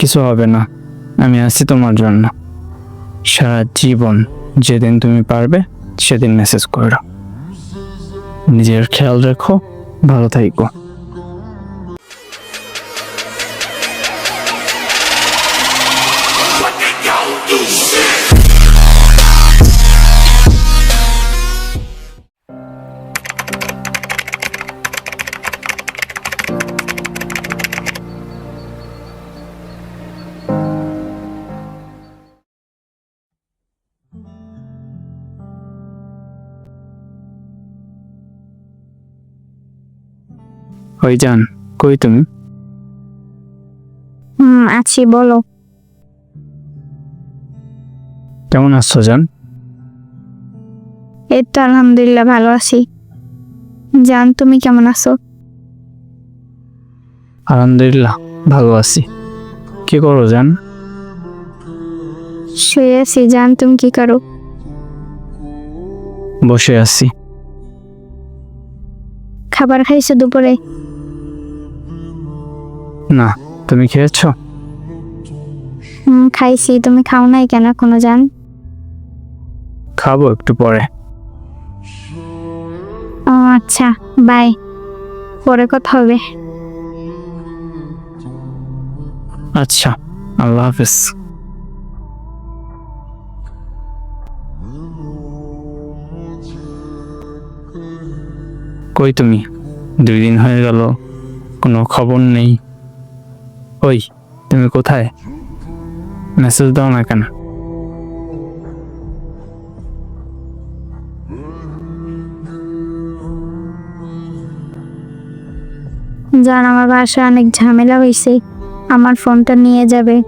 কিছু হবে না। আমি আছি তোমার জন্য। সারা জীবন যেদিন তুমি পারবে, সেদিন মেসেজ করো। নিজের খেয়াল রেখো, ভালো থাকো ওই যান কই তুমি? হুম আছি বলো। কেমন আছো জান? এই তো আলহামদুলিল্লাহ ভালো আছি। জান তুমি কেমন আছো? আলহামদুলিল্লাহ ভালো আছি। কি করো জান? শুয়ে আছি জান তুমি কি করো? বসে আছি। খাবার খাইছো দুপুরে? না তুমি খেয়েছো? হুম খাইছি। তুমি খাও নাই কেন কোনো জান? খাব একটু পরে। ও আচ্ছা বাই। পরে কথা হবে। আচ্ছা আল্লাহ হাফেজ। কই তুমি? দুই দিন হয়ে গেল কোনো খবর নেই। ওই তুমি কোথায়? মেসেজ দাও না কেন? জান আমার বাসায় অনেক ঝামেলা হয়েছে আমার ফোনটা নিয়ে যাবে।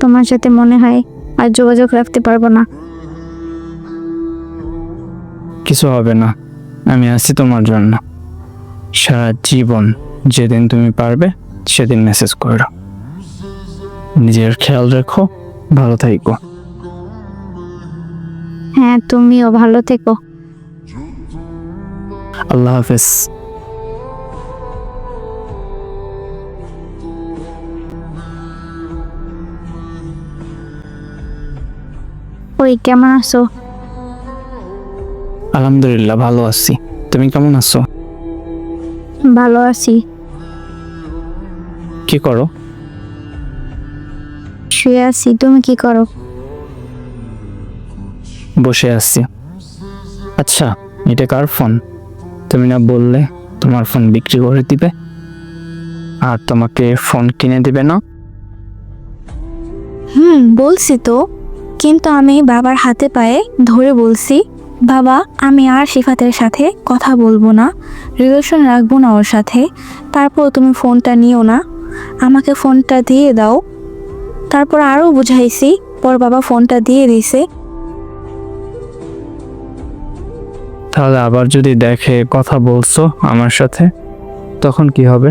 তোমার সাথে মনে হয় আর যোগাযোগ রাখতে পারব না। কিছু হবে না। আমি আছি তোমার জন্য। সারা জীবন যেদিন তুমি পারবে সেদিন মেসেজ করো। নিজের খেয়াল রেখো ভালো থাকো। হ্যাঁ তুমিও ভালো থেকো। আল্লাহ হাফেজ। ওই কেমন আছো? আলহামদুলিল্লাহ ভালো আছি। তুমি কেমন আছো? ভালো আছি। কি করো? শুয়ে আছি তুমি কি করো? বসে আছি। আচ্ছা এটা কার ফোন? তুমি না বললে তোমার ফোন বিক্রি করে দিবে? আর তোমাকে ফোন কিনে দিবে না? হুম বলছি তো কিন্তু আমি বাবার হাতে পায়ে ধরে বলছি বাবা আমি আর সিফাতের সাথে কথা বলব না রিলেশন রাখব না ওর সাথে তারপর তুমি ফোনটা নিও না আমাকে ফোনটা দিয়ে দাও। তারপর আরও বুঝাইছি। পর বাবা ফোনটা দিয়ে দিছে। তাহলে আবার যদি দেখে কথা বলছো আমার সাথে তখন কি হবে?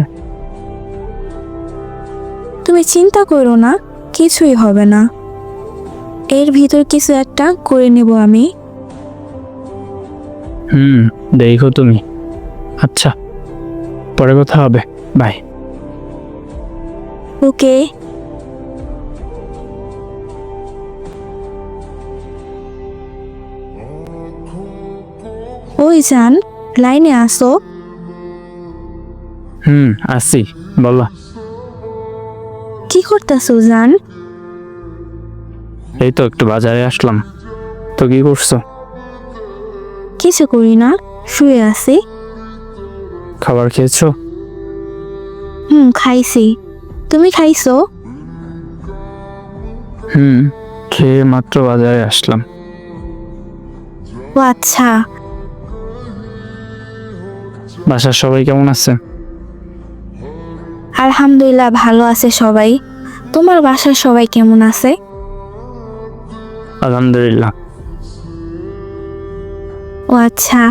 তুমি চিন্তা করো না কিছুই হবে না। এর ভিতর কিছু একটা করে নেব আমি। হুম দেখো তুমি। আচ্ছা পরে কথা হবে। বাই। ওকে। ওই যান লাইনে আসো। হুম আসি বলো। কি করতেছো জান? এই তো একটু বাজারে আসলাম। তো কি করছ? কিছু করি না শুয়ে আছি। খাবার খেয়েছো? হুম খাইছি। তুমি খাইছো? হুম খেয়ে মাত্র বাজারে আসলাম। ও আচ্ছা। বাসার সবাই কেমন আছে? আলহামদুলিল্লাহ ভালো আছে সবাই। তোমার বাসার সবাই কেমন আছে? আলহামদুলিল্লাহ। ও আচ্ছা।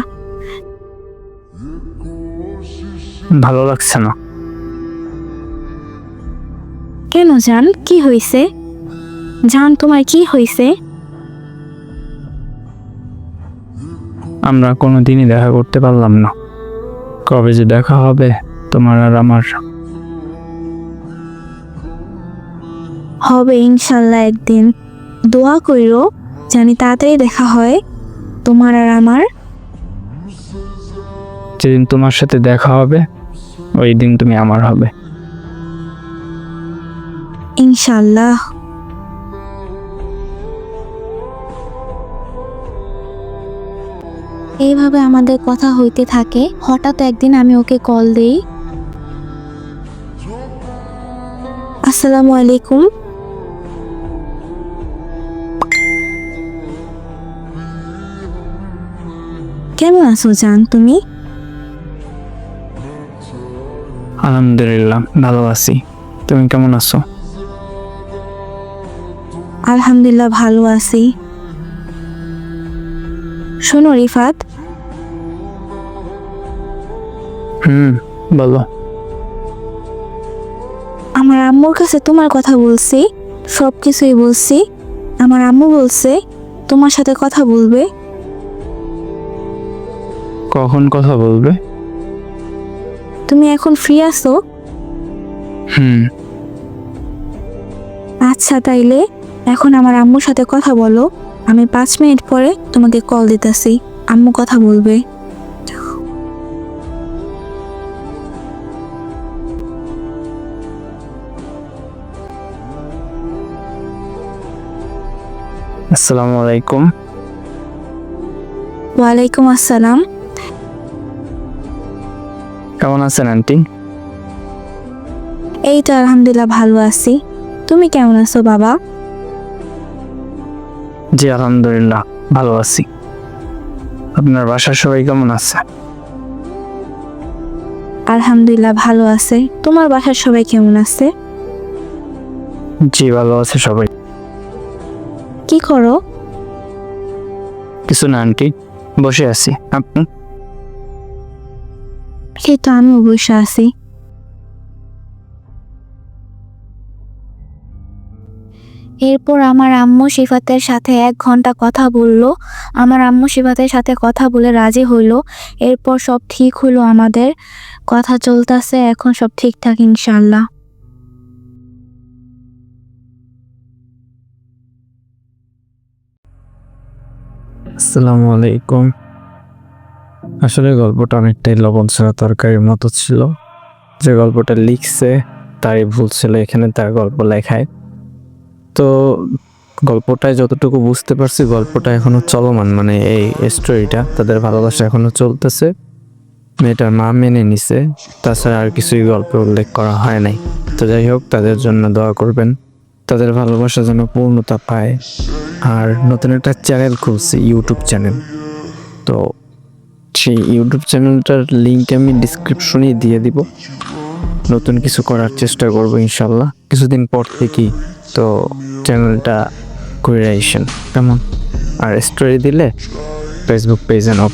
ভালো লাগছে না। কেন জান? কি হয়েছে জান তোমার কি হয়েছে আমরা কোনো দিনই দেখা করতে পারলাম না। কবে যে দেখা হবে তোমার আর আমার। হবে ইনশাল্লাহ একদিন। দোয়া কইরো জানি তাড়াতাড়ি দেখা হয় তোমার আর আমার। যেদিন তোমার সাথে দেখা হবে ওই দিন তুমি আমার হবে। ইনশাল্লাহ। এইভাবে আমাদের কথা হইতে থাকে। হঠাৎ একদিন আমি ওকে কল দেই। আসসালামু আলাইকুম। কেমন আছো জান তুমি? আলহামদুলিল্লাহ ভালো আছি। তুমি কেমন আছো? আলহামদুলিল্লাহ ভালো আছি। শোনো রিফাত হুম বলো। আমার আম্মুর কাছে তোমার কথা বলছি সব কিছুই বলছি। আমার আম্মু বলছে তোমার সাথে কথা বলবে। কখন কথা বলবে? তুমি এখন ফ্রি আছো? হুম। আচ্ছা তাইলে এখন আমার আম্মুর সাথে কথা বলো। আমি পাঁচ মিনিট পরে তোমাকে কল দিতেছি। আম্মু কথা বলবে। আসসালামু আলাইকুম। ওয়ালাইকুম আসসালাম। কেমন আছেন আন্টি? এই তো আলহামদুলিল্লাহ ভালো আছি। তুমি কেমন আছো বাবা? জি আলহামদুলিল্লাহ ভালো আছি। আপনার বাসার সবাই কেমন আছে? আলহামদুলিল্লাহ ভালো আছে। তোমার বাসার সবাই কেমন আছে? জি ভালো আছে সবাই। কি করো? কিছু না আন্টি। বসে আছি। আপনি? এই তো আমিও বসে আছি। এরপর আমার আম্মু সিফাতের সাথে এক ঘণ্টা কথা বলল। আমার আম্মু সিফাতের সাথে কথা বলে রাজি হইল। এরপর সব ঠিক হলো আমাদের। কথা চলতেছে এখন সব ঠিকঠাক ইনশাল্লাহ আসসালামু আলাইকুম। আসলে গল্পটা অনেকটাই লবণ ছাড়া তরকারির মতো ছিল। যে গল্পটা লিখছে, তারই ভুল ছিল এখানে তার গল্প লেখায়। তো গল্পটায় যতটুকু বুঝতে পারছি, গল্পটা এখনও চলমান মানে এই স্টোরিটা তাদের ভালোবাসা এখনও চলতেছে। মেয়েটার মা মেনে নিছে, তাছাড়া আর কিছুই গল্পে উল্লেখ করা হয় নাই। তো যাই হোক, তাদের জন্য দোয়া করবেন। তাদের ভালোবাসা যেন পূর্ণতা পায়। আর নতুন একটা চ্যানেল খুলছি ইউটিউব চ্যানেল তো সেই ইউটিউব চ্যানেলটার লিঙ্ক আমি ডিসক্রিপশনে দিয়ে দিব। নতুন কিছু করার চেষ্টা করব ইনশাল্লাহ। কিছুদিন পর থেকেই তো চ্যানেলটা করে আইসেন কেমন? আর স্টোরি দিলে ফেসবুক পেজ অ্যান্ড অফ